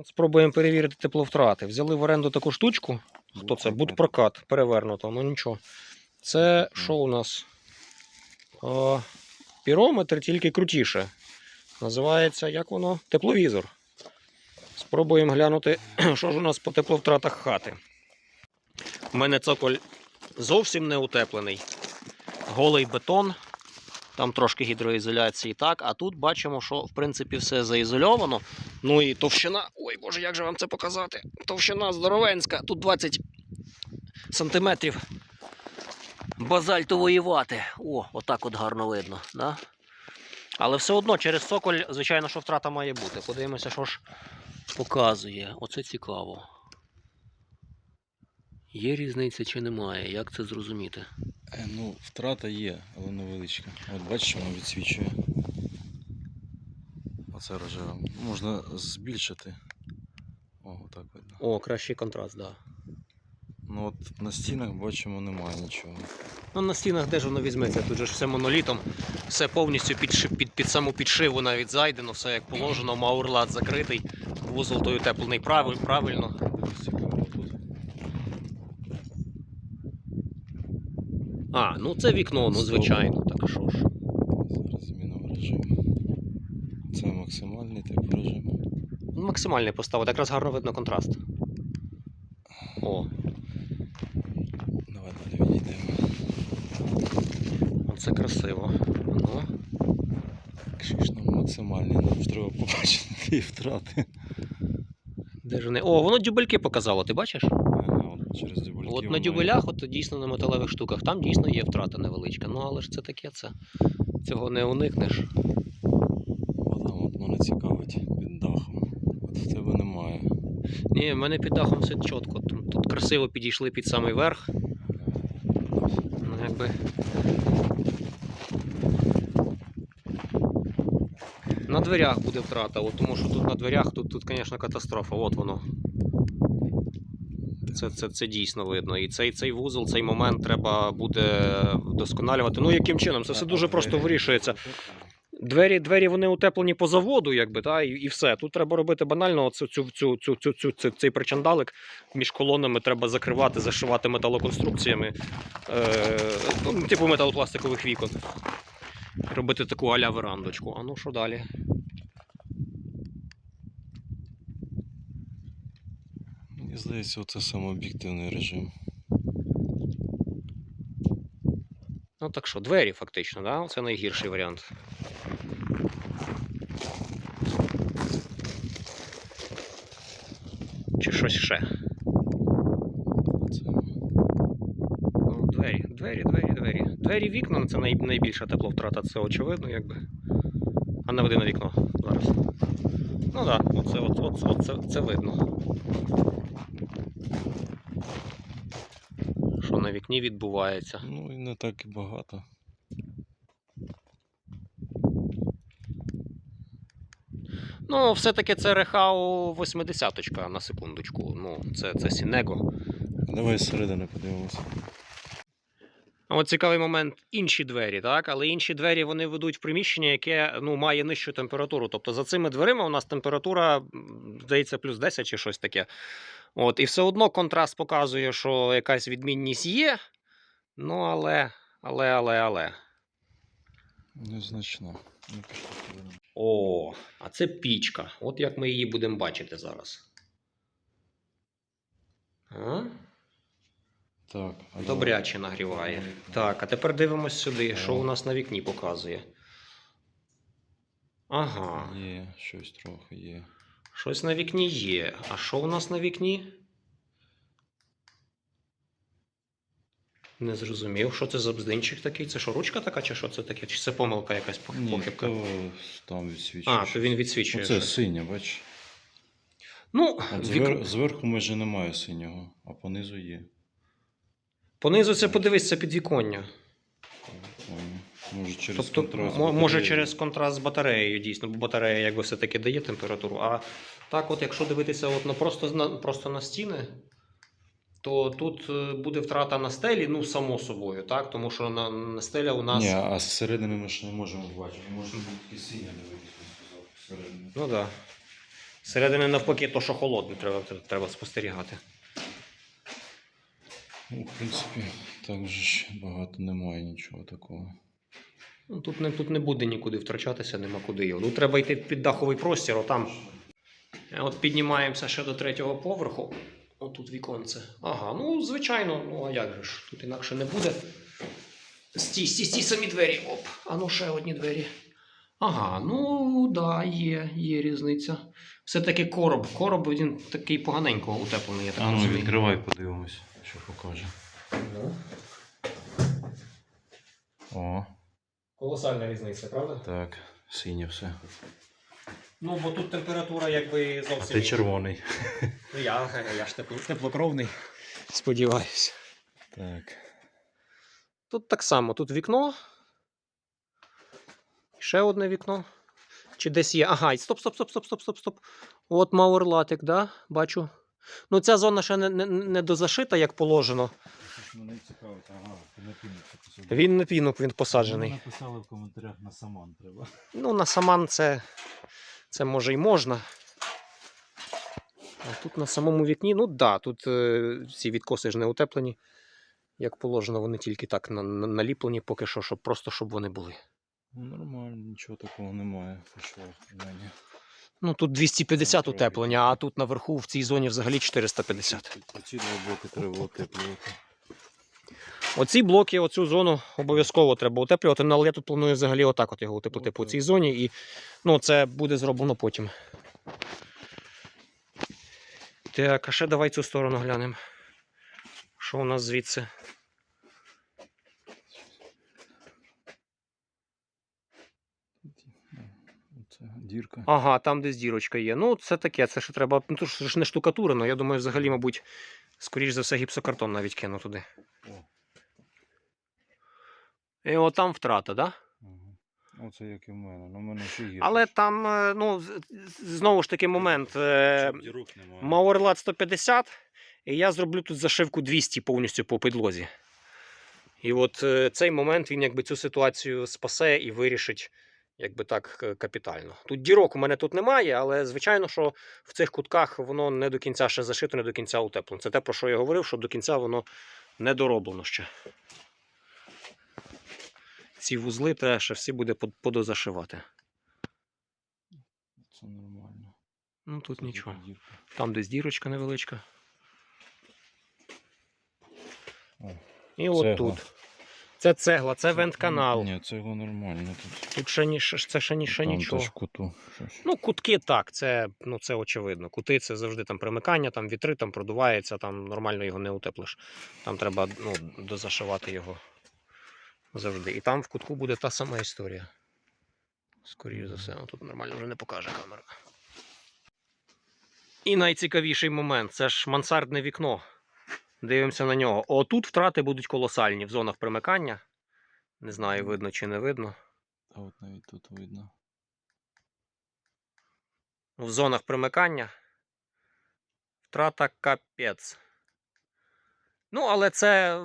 От Спробуємо перевірити тепловтрати. Взяли в оренду таку штучку. Хто це? Будпрокат. Перевернуто, ну нічого. Це що у нас? О, пірометр тільки крутіше. Називається як воно? Тепловізор. Спробуємо глянути, що ж у нас по тепловтратах хати. У мене цоколь зовсім не утеплений. Голий бетон. Там трошки гідроізоляції так, а тут бачимо, що в принципі все заізольовано. Ну і товщина. Ой, боже, як же вам це показати? Товщина здоровенська. Тут 20 сантиметрів базальтової вати. О, отак от гарно видно. Да? Але все одно через цоколь, звичайно, що втрата має бути. Подивимося, що ж показує. Оце цікаво. Є різниця чи немає? Як це зрозуміти? Е, ну, втрата є, але невеличка. От бачиш, воно відсвічує. Оце рожеве. Можна збільшити. О, так видно. О, кращий контраст, так. Да. Ну от на стінах бачимо немає нічого. Ну, на стінах де ж воно візьметься? Тут же ж все монолітом, все повністю під, під, під саму підшиву навіть зайдено, все як положено, маурлат закритий, вузол той утеплений правиль, правильно. Ось цікаво тут. А, ну це вікно, ну звичайно, так що ж. Зараз змінимо режим. Це максимальний тип режим. Ну, Максимальний поставити, якраз гарно видно контраст. О, Давай далі відійдемо. це красиво. Ну, Якщо ж нам максимальний, нам ж треба побачити ті втрати. де ж вони? О, воно дюбельки показало, ти бачиш? Через дюбельки. От на дюбелях, от дійсно на металевих штуках, там дійсно є втрата невеличка. Ну але ж це таке, це цього не уникнеш. О, от мене цікавить під дахом. От в тебе немає. Ні, в мене під дахом все чітко. Тут, тут красиво підійшли під самий верх. Ну, якби. На дверях буде втрата, от, тому що тут на дверях, тут, тут, звісно, катастрофа. От воно. Це, це, це дійсно видно. І цей, цей вузол, цей момент треба буде вдосконалювати. Ну, яким чином? Це все дуже просто вирішується. Двері, двері вони утеплені по заводу, якби, та, і, і все. Тут треба робити банально цю, цю, цю, цю, цю, цю, цей причандалик між колонами треба закривати, зашивати металоконструкціями, е, ну, типу металопластикових вікон. Робити таку аля верандочку. А ну що далі? Мені здається, це самооб'єктивний режим. Ну так що, двері фактично, да? це найгірший варіант. Чи щось ще? Це Ну, двері, двері, двері, двері. Двері вікна ну, це най, найбільша тепловтрата, це очевидно, якби. А наведи на вікно зараз. Ну так, да, оце, от, от, от, це, це видно. Що на вікні відбувається. ну і не так і багато. Ну, все-таки це Рехау 80 на секундочку. Ну, це, це Сінего. Давай зсередини подивимося. А От цікавий момент інші двері, так? Але інші двері вони ведуть в приміщення, яке ну, має нижчу температуру. Тобто за цими дверима у нас температура, здається, плюс 10 чи щось таке. От, і все одно контраст показує, що якась відмінність є. Ну, але, але, але, але. Незначно. Ну. О, а це пічка. От як ми її будемо бачити зараз. А? Так. Добряче нагріває. Так, а тепер дивимось сюди, що у нас на вікні показує. Ага, Є, щось трохи є. Щось на вікні є. А що у нас на вікні? Не зрозумів, що це за бздинчик такий? Це що, ручка така, чи що це таке? Чи це помилка якась пох- Ні, то там відсвічує. А, то він відсвічує. Це синє, бач. Ну, От вік... зверху майже немає синього, а понизу є. понизу це подивись, це підвіконня. Понял. Може через Тобто, контраст мо- може через контраст з батареєю, дійсно, бо батарея якби все-таки дає температуру. А так, от, якщо дивитися от, ну, просто, на, просто на стіни, то тут е, буде втрата на стелі, ну, само собою, так? Тому що на, на стеля у нас. Ні, а зсередини ми ж не можемо бачити. Може бути і синя дивитися, Ну так. Да. Середини навпаки, то, що холодне, треба, треба спостерігати. Ну, в принципі, так же ж багато немає нічого такого. Ну, тут, не, тут не буде нікуди втрачатися, нема куди його. Ну, треба йти під даховий простір, отам. Е, От піднімаємося ще до третього поверху. Отут віконце. Ага, ну звичайно, ну а як же ж? Тут інакше не буде. Стій, стій, стій, самі двері. Оп. А ну ще одні двері. Ага, ну да, є, є різниця. Все-таки короб. Короб він такий поганенько утеплений, я так А ну розумію. відкривай, подивимось, що покаже. Ну, О, Колосальна різниця, правда? так, синє все. Ну, бо тут температура якби А зовсім. ти інша. червоний. Ну, я, я ж тепло, теплокровний. Сподіваюся. Так. Тут так само, тут вікно. Ще одне вікно. Чи десь є. Ага, стоп, стоп, стоп, стоп, стоп, стоп, стоп. От Мауерлатик, да? Бачу. Ну, ця зона ще не, не, не дозашита, як положено. Мене цікавить, ага, на пінок посадив. Він не пінок, він Ми посаджений. написали в коментарях на саман треба. Ну, на саман це, це може й можна. А тут на самому вікні, ну так, да, тут е, ці відкоси ж не утеплені. Як положено, вони тільки так на, на, наліплені поки що, щоб просто щоб вони були. Ну, нормально, нічого такого немає. Пішло в мене. Ну тут 250 утеплення, а тут наверху в цій зоні взагалі 450. Оці два блоки треба утеплювати. Оці блоки, оцю зону обов'язково треба утеплювати, ну, але я тут планую взагалі отак от його утеплити по цій зоні, і ну, це буде зроблено потім. Так, а ще давай цю сторону глянемо. Що у нас звідси? Дірка. Ага, там десь дірочка є. Ну, це таке, це ще треба. Ну, то ж не штукатурено. Я думаю, взагалі, мабуть, скоріш за все, гіпсокартон навіть кину туди. О. І отам втрата, так? Да? Оце як і в мене. Ну, в мене ще гірше. Але там, е, ну, з- з- знову ж таки момент. е, Щоб дірок немає. Мауерлат 150, і я зроблю тут зашивку 200 повністю по підлозі. І от е, цей момент він якби цю ситуацію спасе і вирішить, якби так, к- капітально. Тут дірок у мене тут немає, але звичайно, що в цих кутках воно не до кінця ще зашито, не до кінця утеплено. Це те, про що я говорив, що до кінця воно не дороблено ще. Ці вузли треба ще всі буде подозашивати. Це нормально. Ну тут Це нічого. дірка. Там десь дірочка невеличка. О, І от тут. Це цегла, це вент-канал. Ні, це його нормально тут. Тут ще, ні, це ще, ні, ще Там нічого. теж куту. Ну, кутки так, це, ну, це очевидно. Кути це завжди там примикання, там вітри, там продувається, там нормально його не утеплиш. Там треба ну, дозашивати його завжди. І там в кутку буде та сама історія. Скоріше за все, Ну, тут нормально вже не покаже камера. І найцікавіший момент це ж мансардне вікно. Дивимося на нього. Отут втрати будуть колосальні в зонах примикання. Не знаю, видно чи не видно. А от навіть тут видно. в зонах примикання. Втрата капець. Ну, але це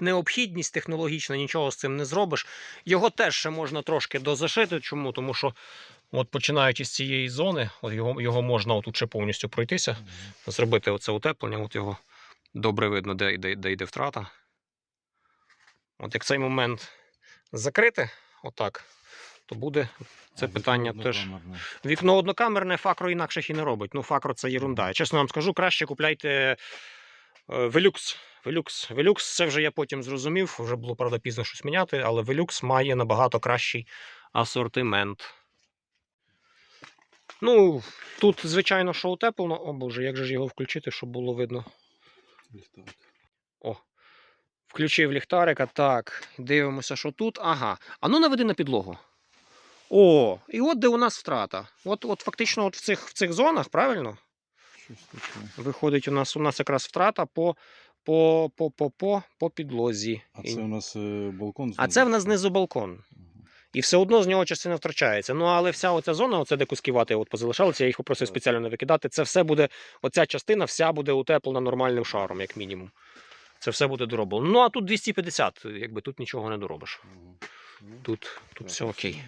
необхідність технологічна, нічого з цим не зробиш. Його теж ще можна трошки дозашити. Чому? Тому що, от починаючи з цієї зони, от його, його можна отут ще повністю пройтися, зробити оце утеплення, от його добре видно, де, де, де йде втрата. От як цей момент закрити, отак, то буде це А, питання вікно теж. Вікно однокамерне, факро інакше і не робить. Ну, факро це єрунда. Я чесно вам скажу, краще купляйте Velux. Velux. Velux, це вже я потім зрозумів, вже було, правда, пізно щось міняти, але Velux має набагато кращий асортимент. Ну, тут, звичайно, що утеплено. О боже, як же ж його включити, щоб було видно. О, включив ліхтарика. Так, дивимося, що тут. Ага. А ну наведи на підлогу. О, і от де у нас втрата. От, от фактично, от в цих, в цих зонах, правильно? Щось таке. Виходить, у нас у нас якраз втрата по, по, по, по, по, по підлозі. А це у нас е, балкон? а це в нас знизу балкон. І все одно з нього частина втрачається. Ну але вся оця зона, оце де куски вати от позалишалися, я їх попросив спеціально не викидати. Це все буде, оця частина вся буде утеплена нормальним шаром, як мінімум. Це все буде дороблено. Ну а тут 250, якби тут нічого не доробиш. Ну, Тут, тут все окей.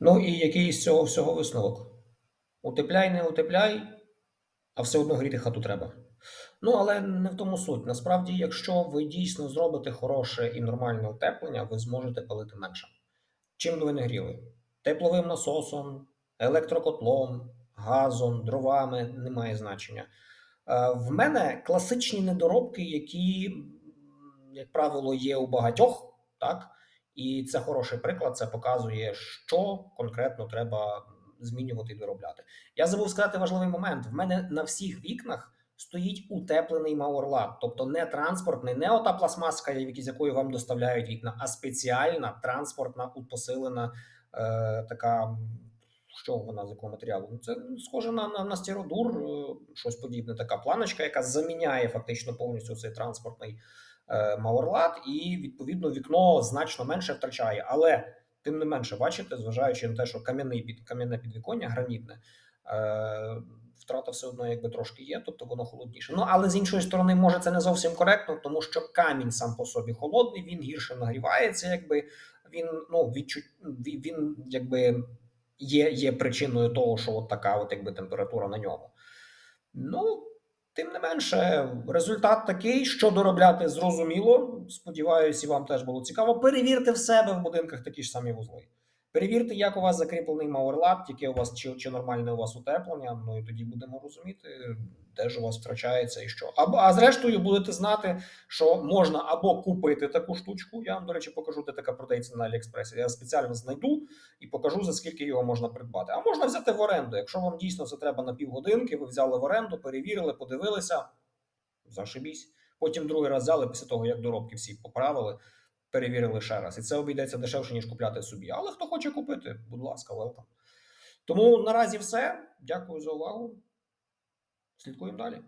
Ну і який з цього всього висновок? Утепляй, не утепляй, а все одно гріти хату треба. Ну, але не в тому суть. Насправді, якщо ви дійсно зробите хороше і нормальне утеплення, ви зможете палити менше. Чим би ви не гріли? Тепловим насосом, електрокотлом, газом, дровами немає значення. Е, В мене класичні недоробки, які, як правило, є у багатьох, так? І це хороший приклад, це показує, що конкретно треба змінювати і доробляти. Я забув сказати важливий момент: в мене на всіх вікнах стоїть утеплений мауерлат, тобто не транспортний, не ота пластмаска, з якої вам доставляють вікна, а спеціальна транспортна, посилена е, така. Що вона з якого матеріалу? Ну, Це схоже на, на, на стіродур, е, щось подібне, така планочка, яка заміняє фактично повністю цей транспортний е, мауерлат, і відповідно вікно значно менше втрачає. Але тим не менше, бачите, зважаючи на те, що кам'яний під кам'яне підвіконня, гранітне, е, втрата все одно якби трошки є, тобто воно холодніше. Ну але з іншої сторони, може це не зовсім коректно, тому що камінь сам по собі холодний, він гірше нагрівається, якби він ну відчуть він, він якби є, є причиною того, що от така от якби температура на ньому. Ну, тим не менше, результат такий, що доробляти зрозуміло. Сподіваюся, вам теж було цікаво. Перевірте в себе в будинках такі ж самі вузли. Перевірте, як у вас закріплений мауерлат, яке у вас чи, чи нормальне у вас утеплення. Ну і тоді будемо розуміти, де ж у вас втрачається і що. Або а зрештою будете знати, що можна або купити таку штучку. Я вам, до речі, покажу, де така продається на Аліекспресі. Я спеціально знайду і покажу, за скільки його можна придбати. А можна взяти в оренду. Якщо вам дійсно це треба на півгодинки, ви взяли в оренду, перевірили, подивилися. Зашибісь. Потім другий раз взяли після того, як доробки всі поправили, перевірили ще раз. І це обійдеться дешевше, ніж купляти собі. Але хто хоче купити, будь ласка, welcome. Тому наразі все. Дякую за увагу. Слідкуємо далі.